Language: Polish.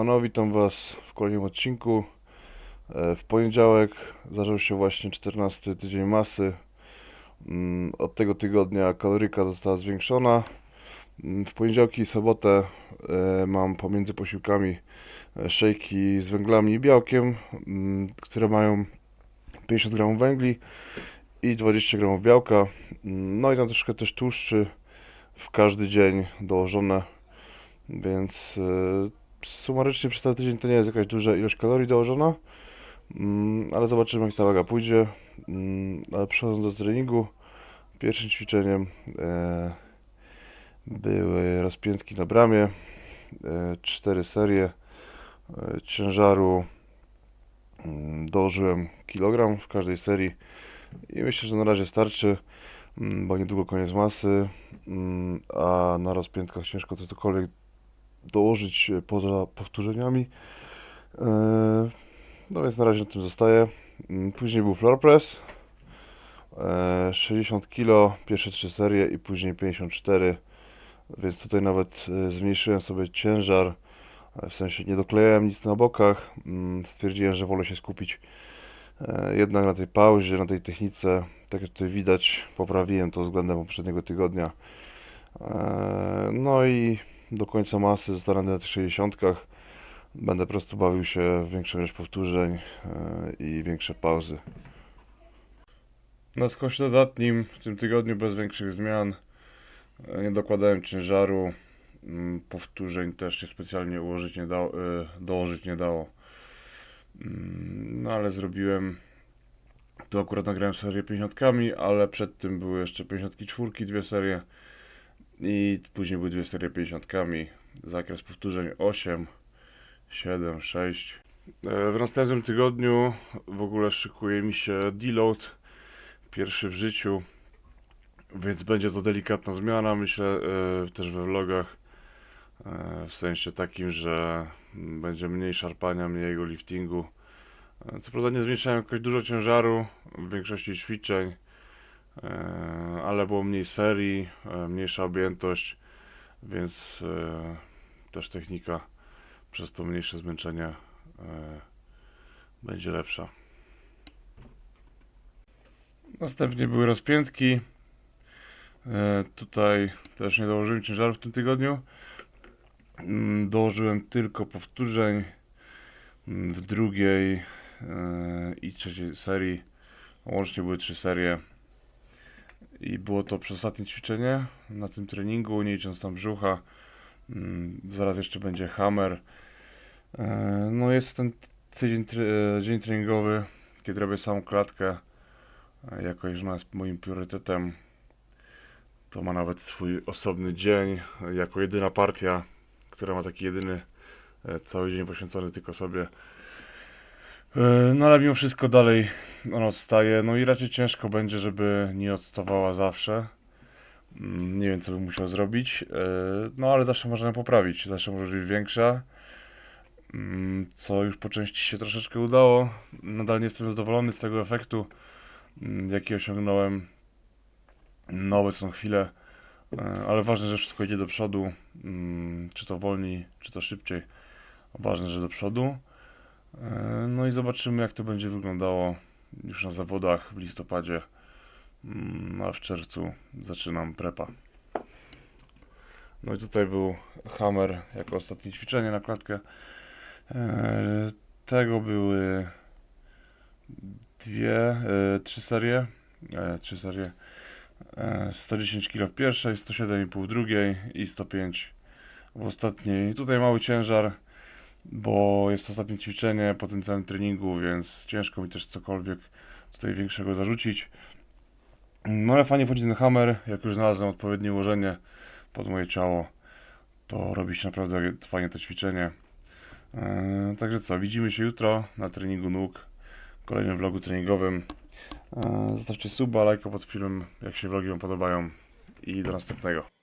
Siemano, witam Was w kolejnym odcinku. E, W poniedziałek zaczął się właśnie 14 tydzień masy. Mm, Od tego tygodnia kaloryka została zwiększona. Mm, W poniedziałki i sobotę e, mam pomiędzy posiłkami e, szejki z węglami i białkiem, mm, które mają 50 gramów węgli i 20 gramów białka. No i tam troszkę też tłuszczy w każdy dzień dołożone, więc sumarycznie przez cały tydzień to nie jest jakaś duża ilość kalorii dołożona, mm, ale zobaczymy jak ta waga pójdzie. Mm, Ale przechodząc do treningu, pierwszym ćwiczeniem e, były rozpiętki na bramie, e, cztery serie e, ciężaru. mm, Dołożyłem kilogram w każdej serii i myślę, że na razie starczy, bo niedługo koniec masy, a na rozpiętkach ciężko cokolwiek dołożyć e, poza powtórzeniami. E, No więc na razie na tym zostaje. Mm, Później był floor press. E, 60 kg, pierwsze trzy serie i później 54. Więc tutaj nawet e, zmniejszyłem sobie ciężar. e, W sensie nie doklejałem nic na bokach. Mm, Stwierdziłem, że wolę się skupić e, jednak na tej pauzie, na tej technice. Tak jak tutaj widać, poprawiłem to względem poprzedniego tygodnia. E, No i do końca masy zostanę na tych 60. Będę po prostu bawił się w większą ilość powtórzeń e, i większe pauzy. Na skosie dodatnim w tym tygodniu bez większych zmian. E, Nie dokładałem ciężaru. Mm, Powtórzeń też się specjalnie ułożyć nie dało, e, dołożyć nie dało. Mm, No ale zrobiłem. Tu akurat nagrałem serię 50, ale przed tym były jeszcze 54, dwie serie. I później były dwie serie 50. Zakres powtórzeń 8, 7, 6. E, W następnym tygodniu w ogóle szykuje mi się deload. Pierwszy w życiu. Więc będzie to delikatna zmiana, myślę, e, też we vlogach. E, W sensie takim, że będzie mniej szarpania, mniej liftingu. E, Co prawda nie zmniejszałem jakoś dużo ciężaru w większości ćwiczeń. E, ale było mniej serii, e, mniejsza objętość, więc e, też technika przez to mniejsze zmęczenie będzie lepsza. Następnie były rozpiętki. Tutaj też nie dołożyłem ciężaru w tym tygodniu. Mm, Dołożyłem tylko powtórzeń mm, w drugiej i trzeciej serii. Łącznie były trzy serie. I było to przez ostatnie ćwiczenie na tym treningu, nie licząc tam brzucha. Mm, Zaraz jeszcze będzie hammer. E, No jest ten tydzień, e, dzień treningowy, kiedy robię samą klatkę. E, Jako iż ona jest moim priorytetem, to ma nawet swój osobny dzień, jako jedyna partia, która ma taki jedyny cały dzień poświęcony tylko sobie. No ale mimo wszystko dalej ona odstaje, no i raczej ciężko będzie, żeby nie odstawała zawsze. Mm, Nie wiem, co bym musiał zrobić, e, no ale zawsze można poprawić, zawsze może być większa. Mm, Co już po części się troszeczkę udało. Nadal nie jestem zadowolony z tego efektu, mm, jaki osiągnąłem na obecną chwilę, e, ale ważne, że wszystko idzie do przodu, czy to wolniej, czy to szybciej. Ważne, że do przodu. E, No i zobaczymy, jak to będzie wyglądało już na zawodach w listopadzie. Mm, A w czerwcu zaczynam prepa. No i tutaj był hammer jako ostatnie ćwiczenie na klatkę. E, Tego były dwie, e, trzy serie. E, Trzy serie. E, 110 kg w pierwszej, 107,5 w drugiej i 105 w ostatniej. Tutaj mały ciężar bo jest ostatnie ćwiczenie po tym całym treningu, więc ciężko mi też cokolwiek tutaj większego zarzucić. No ale fajnie wchodzi ten hammer, jak już znalazłem odpowiednie ułożenie pod moje ciało, to robi się naprawdę fajnie to ćwiczenie. Eee, także co, widzimy się jutro na treningu nóg, kolejnym vlogu treningowym. Eee, zostawcie suba, lajka pod filmem, jak się vlogi Wam podobają i do następnego.